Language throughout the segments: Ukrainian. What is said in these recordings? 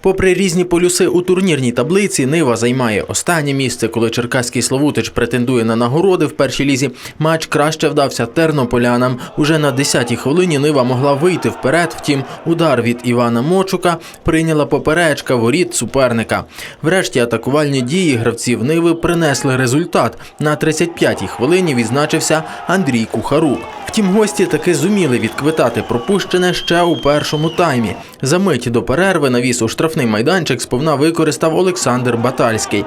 Попри різні полюси у турнірній таблиці, Нива займає останнє місце, коли Черкаський Славутич претендує на нагороди в першій лізі. Матч краще вдався тернополянам. Уже на 10-й хвилині Нива могла вийти вперед. Втім, удар від Івана Мочука прийняла поперечка воріт суперника. Врешті атакувальні дії гравців Ниви принесли результат. На 35-й хвилині відзначився Андрій Кухарук. Втім, гості таки зуміли відквитати пропущене ще у першому таймі. За мить до перерви навіс у штрафний майданчик сповна використав Олександр Батальський.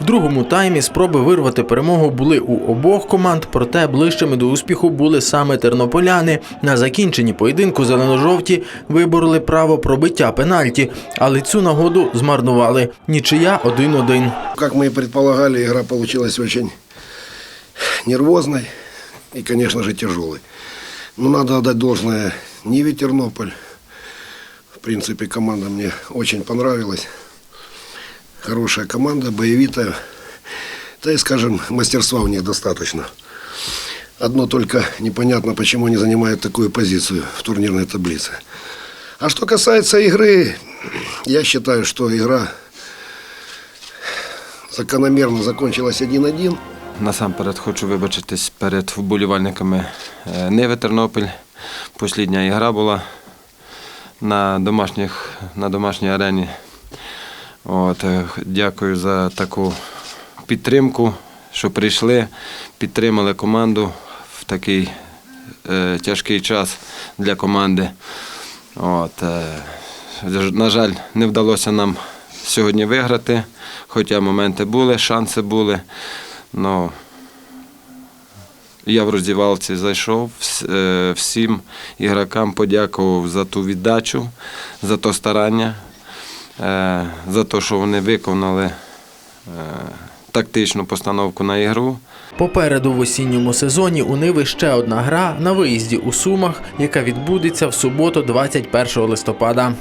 В другому таймі спроби вирвати перемогу були у обох команд, проте ближчими до успіху були саме тернополяни. На закінченні поєдинку зелено-жовті вибороли право пробиття пенальті, але цю нагоду змарнували. Нічия 1-1. Как мы и предполагали, игра получилась очень нервозной и, конечно же, тяжелой. Но надо отдать должное Ниве Тернополь. В принципе, команда мне очень понравилась. Хорошая команда, боевитая. Да и, скажем, мастерства у них достаточно. Одно только непонятно, почему они занимают такую позицию в турнирной таблице. А что касается игры, я считаю, что игра закономерно закончилась 1-1. Насамперед хочу вибачитись перед вболівальниками е, Ниви Тернопіль. Послідня ігра була на, домашніх, на домашній арені. От, е, дякую за таку підтримку, що прийшли, підтримали команду в такий е, тяжкий час для команди. От, е, на жаль, не вдалося нам сьогодні виграти, хоча моменти були, шанси були. Ну, я в роздівалці зайшов, е, всім ігрокам подякував за ту віддачу, за то старання, е, за те, що вони виконали е, тактичну постановку на ігру. Попереду в осінньому сезоні у Ниви ще одна гра на виїзді у Сумах, яка відбудеться в суботу, 21 листопада.